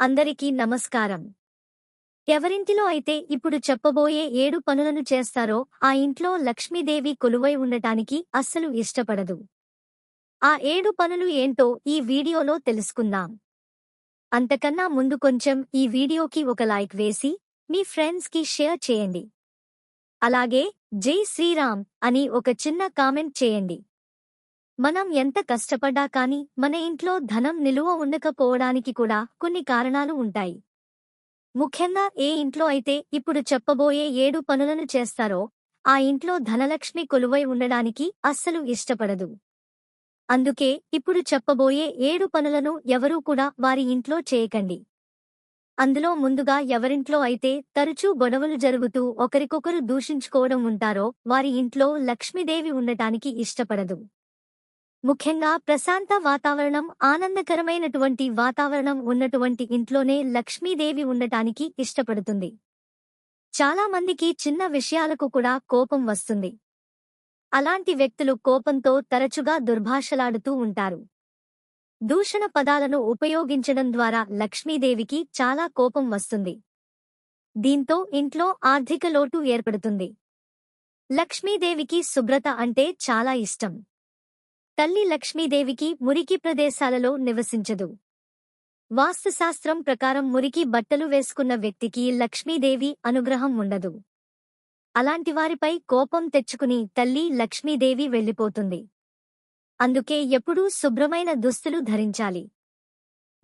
అందరికీ నమస్కారం. ఎవరింటిలో అయితే ఇప్పుడు చెప్పబోయే ఏడు పనులను చేస్తారో ఆ ఇంట్లో లక్ష్మీదేవి కొలువై ఉండటానికి అస్సలు ఇష్టపడదు. ఆ ఏడు పనులు ఏంటో ఈ వీడియోలో తెలుసుకుందాం. అంతకన్నా ముందు కొంచెం ఈ వీడియోకి ఒక లైక్ వేసి మీ ఫ్రెండ్స్కి షేర్ చేయండి. అలాగే జై శ్రీరామ్ అని ఒక చిన్న కామెంట్ చేయండి. మనం ఎంత కష్టపడ్డా కాని మన ఇంట్లో ధనం నిలువ ఉండకపోవడానికి కూడా కొన్ని కారణాలు ఉంటాయి. ముఖ్యంగా ఏ ఇంట్లో అయితే ఇప్పుడు చెప్పబోయే ఏడు పనులను చేస్తారో ఆ ఇంట్లో ధనలక్ష్మి కొలువై ఉండడానికి అస్సలు ఇష్టపడదు. అందుకే ఇప్పుడు చెప్పబోయే ఏడు పనులను ఎవరూ కూడా వారి ఇంట్లో చేయకండి. అందులో ముందుగా ఎవరింట్లో అయితే తరచూ గొడవలు జరుగుతూ ఒకరికొకరు దూషించుకోవడం ఉంటారో వారి ఇంట్లో లక్ష్మీదేవి ఉండటానికి ఇష్టపడదు. ముఖ్యంగా ప్రశాంత వాతావరణం ఆనందకరమైనటువంటి వాతావరణం ఉన్నటువంటి ఇంట్లోనే లక్ష్మీదేవి ఉండటానికి ఇష్టపడుతుంది. చాలా మందికి చిన్న విషయాలకు కూడా కోపం వస్తుంది. అలాంటి వ్యక్తులు కోపంతో తరచుగా దుర్భాషలాడుతూ ఉంటారు. దూషణ పదాలను ఉపయోగించడం ద్వారా లక్ష్మీదేవికి చాలా కోపం వస్తుంది. దీంతో ఇంట్లో ఆర్థిక లోటు ఏర్పడుతుంది. లక్ష్మీదేవికి శుభ్రత అంటే చాలా ఇష్టం. తల్లి లక్ష్మీదేవికి మురికి ప్రదేశాలలో నివసించదు. వాస్తుశాస్త్రం ప్రకారం మురికి బట్టలు వేసుకున్న వ్యక్తికి లక్ష్మీదేవి అనుగ్రహం ఉండదు. అలాంటి వారిపై కోపం తెచ్చుకుని తల్లి లక్ష్మీదేవి వెళ్ళిపోతుంది. అందుకే ఎప్పుడూ శుభ్రమైన దుస్తులు ధరించాలి.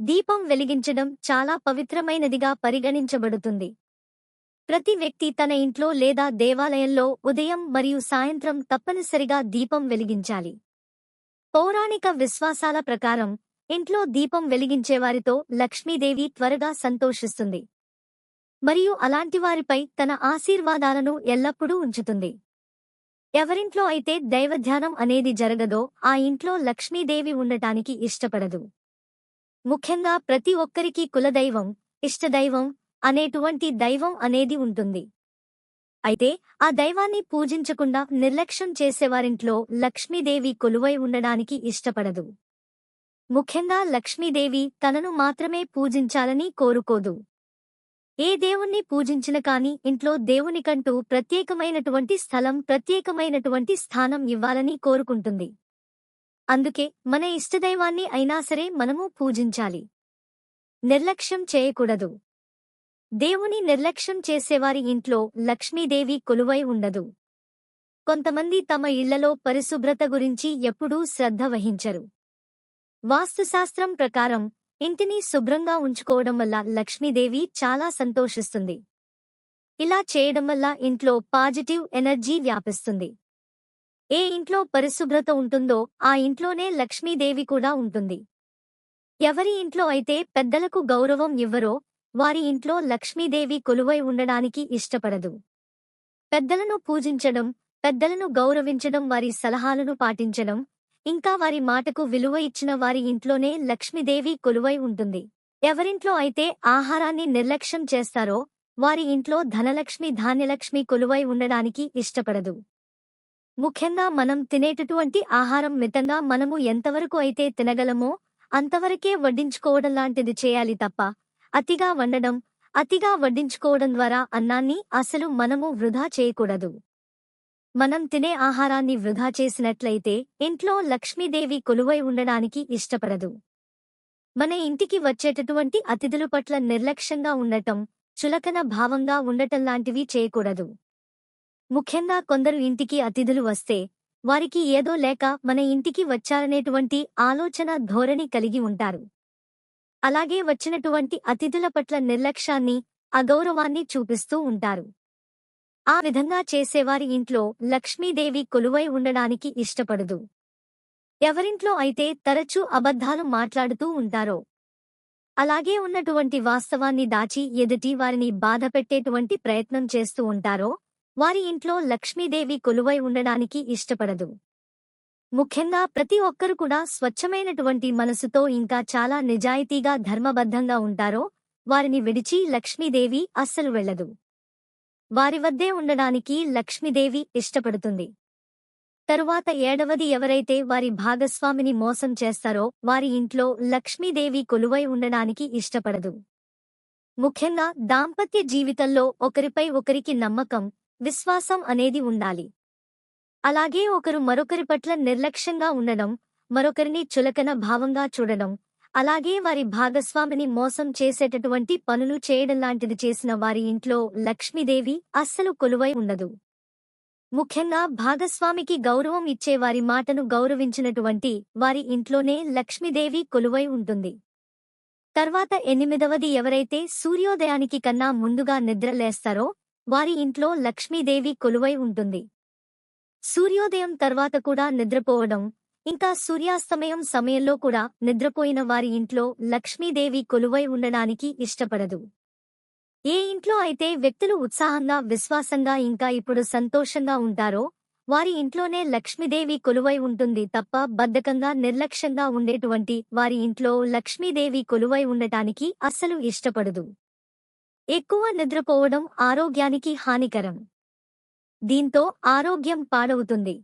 దీపం వెలిగించడం చాలా పవిత్రమైనదిగా పరిగణించబడుతుంది. ప్రతి వ్యక్తి తన ఇంట్లో లేదా దేవాలయంలో ఉదయం మరియు సాయంత్రం తప్పనిసరిగా దీపం వెలిగించాలి. పౌరాణిక విశ్వాసాల ప్రకారం ఇంట్లో దీపం వెలిగించేవారితో లక్ష్మీదేవి త్వరగా సంతోషిస్తుంది. మరియు అలాంటి వారిపై తన ఆశీర్వాదాలను ఎల్లప్పుడూ ఉంచుతుంది. ఎవరింట్లో అయితే దైవధ్యానం అనేది జరగదో ఆ ఇంట్లో లక్ష్మీదేవి ఉండటానికి ఇష్టపడదు. ముఖ్యంగా ప్రతి ఒక్కరికి కులదైవం ఇష్టదైవం అనేటువంటి దైవం అనేది ఉంటుంది. అయితే ఆ దైవాన్ని పూజించకుండా నిర్లక్ష్యం చేసేవారింట్లో లక్ష్మీదేవి కొలువై ఉండడానికి ఇష్టపడదు. ముఖ్యంగా లక్ష్మీదేవి తనను మాత్రమే పూజించాలని కోరుకోదు. ఏ దేవుణ్ణి పూజించిన కాని ఇంట్లో దేవునికంటూ ప్రత్యేకమైనటువంటి స్థలం ప్రత్యేకమైనటువంటి స్థానం ఇవ్వాలని కోరుకుంటుంది. అందుకే మన ఇష్టదైవాన్ని అయినా సరే మనము పూజించాలి. నిర్లక్ష్యం చేయకూడదు. దేవుని నిర్లక్ష్యం చేసేవారి ఇంట్లో లక్ష్మీదేవి కొలువై ఉండదు. కొంతమంది తమ ఇళ్ళలో పరిశుభ్రత గురించి ఎప్పుడూ శ్రద్ధ వహించరు. వాస్తుశాస్త్రం ప్రకారం ఇంటిని శుభ్రంగా ఉంచుకోవడం వల్ల లక్ష్మీదేవి చాలా సంతోషిస్తుంది. ఇలా చేయడం వల్ల ఇంట్లో పాజిటివ్ ఎనర్జీ వ్యాపిస్తుంది. ఏ ఇంట్లో పరిశుభ్రత ఉంటుందో ఆ ఇంట్లోనే లక్ష్మీదేవి కూడా ఉంటుంది. ఎవరి ఇంట్లో అయితే పెద్దలకు గౌరవం ఇవ్వరో వారి ఇంట్లో లక్ష్మీదేవి కొలువై ఉండడానికి ఇష్టపడదు. పెద్దలను పూజించడం పెద్దలను గౌరవించడం వారి సలహాలను పాటించడం ఇంకా వారి మాటకు విలువ ఇచ్చిన వారి ఇంట్లోనే లక్ష్మీదేవి కొలువై ఉంటుంది. ఎవరింట్లో అయితే ఆహారాన్ని నిర్లక్ష్యం చేస్తారో వారి ఇంట్లో ధనలక్ష్మి ధాన్యలక్ష్మి కొలువై ఉండడానికి ఇష్టపడదు. ముఖ్యంగా మనం తినేటటువంటి ఆహారం మితంగా మనము ఎంతవరకు అయితే తినగలమో అంతవరకే వడ్డించుకోవడం లాంటిది చేయాలి తప్ప అతిగా వండడం అతిగా వడ్డించుకోవడం ద్వారా అన్నాన్ని అసలు మనము వృధా చేయకూడదు. మనం తినే ఆహారాన్ని వృధా చేసినట్లయితే ఇంట్లో లక్ష్మీదేవి కొలువై ఉండడానికి ఇష్టపడదు. మన ఇంటికి వచ్చేటటువంటి అతిథుల పట్ల నిర్లక్ష్యంగా ఉండటం చులకన భావంగా ఉండటం లాంటివి చేయకూడదు. ముఖ్యంగా కొందరు ఇంటికి అతిథులు వస్తే వారికి ఏదో లేక మన ఇంటికి వచ్చారనేటువంటి ఆలోచన ధోరణి కలిగి ఉంటారు. అలాగే వచ్చినటువంటి అతిథుల పట్ల నిర్లక్ష్యాన్ని అగౌరవాన్ని చూపిస్తూ ఉంటారు. ఆ విధంగా చేసేవారి ఇంట్లో లక్ష్మీదేవి కొలువై ఉండడానికి ఇష్టపడదు. ఎవరింట్లో అయితే తరచూ అబద్ధాలు మాట్లాడుతూ ఉంటారో అలాగే ఉన్నటువంటి వాస్తవాన్ని దాచి ఎదుటి వారిని బాధపెట్టేటువంటి ప్రయత్నం చేస్తూ ఉంటారో వారి ఇంట్లో లక్ష్మీదేవి కొలువై ఉండడానికి ఇష్టపడదు. ముఖ్యంగా ప్రతి ఒక్కరు కూడా స్వచ్ఛమైనటువంటి మనసుతో ఇంకా చాలా నిజాయితీగా ధర్మబద్ధంగా ఉంటారో వారిని విడిచి లక్ష్మీదేవి అస్సలు వెళ్ళదు. వారి వద్దే ఉండడానికి లక్ష్మీదేవి ఇష్టపడుతుంది. తరువాత ఏడవది ఎవరైతే వారి భాగస్వామిని మోసం చేస్తారో వారి ఇంట్లో లక్ష్మీదేవి కొలువై ఉండడానికి ఇష్టపడదు. ముఖ్యంగా దాంపత్య జీవితంలో ఒకరిపై ఒకరికి నమ్మకం విశ్వాసం అనేది ఉండాలి. అలాగే ఒకరు మరొకరి పట్ల నిర్లక్ష్యంగా ఉండడం మరొకరిని చులకన భావంగా చూడడం అలాగే వారి భాగస్వామిని మోసం చేసేటటువంటి పనులు చేయడం లాంటిది చేసిన వారి ఇంట్లో లక్ష్మీదేవి అస్సలు కొలువై ఉండదు. ముఖ్యంగా భాగస్వామికి గౌరవం ఇచ్చే వారి మాటను గౌరవించినటువంటి వారి ఇంట్లోనే లక్ష్మీదేవి కొలువై ఉంటుంది. తర్వాత ఎనిమిదవది ఎవరైతే సూర్యోదయానికి కన్నా ముందుగా నిద్రలేస్తారో వారి ఇంట్లో లక్ష్మీదేవి కొలువై ఉంటుంది. సూర్యోదయం తర్వాత కూడా నిద్రపోవడం ఇంకా సూర్యాస్తమయం సమయంలో కూడా నిద్రపోయిన వారి ఇంట్లో లక్ష్మీదేవి కొలువై ఉండడానికి ఇష్టపడదు. ఏ ఇంట్లో అయితే వ్యక్తులు ఉత్సాహంగా విశ్వాసంగా ఇంకా ఇప్పుడు సంతోషంగా ఉంటారో వారి ఇంట్లోనే లక్ష్మీదేవి కొలువై ఉంటుంది తప్ప బద్ధకంగా నిర్లక్ష్యంగా ఉండేటువంటి వారి ఇంట్లో లక్ష్మీదేవి కొలువై ఉండటానికి అస్సలు ఇష్టపడదు. ఎక్కువ నిద్రపోవడం ఆరోగ్యానికి హానికరం. దీంతో ఆరోగ్యం పాడవుతుంది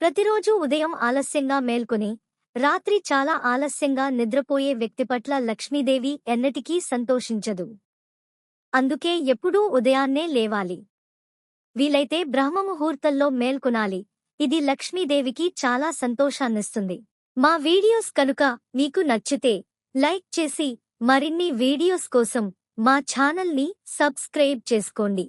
ప్రతిరోజూ ఉదయం ఆలస్యంగా మేల్కొని రాత్రి చాలా ఆలస్యంగా నిద్రపోయే వ్యక్తి పట్ల లక్ష్మీదేవి ఎన్నటికీ సంతోషించదు. అందుకే ఎప్పుడూ ఉదయాన్నే లేవాలి. వీలైతే బ్రహ్మముహూర్తంలో మేల్కొనాలి. ఇది లక్ష్మీదేవికి చాలా సంతోషాన్నిస్తుంది. మా వీడియోస్ కనుక మీకు నచ్చితే లైక్ చేసి మరిన్ని వీడియోస్ కోసం మా ఛానల్ని సబ్స్క్రైబ్ చేసుకోండి.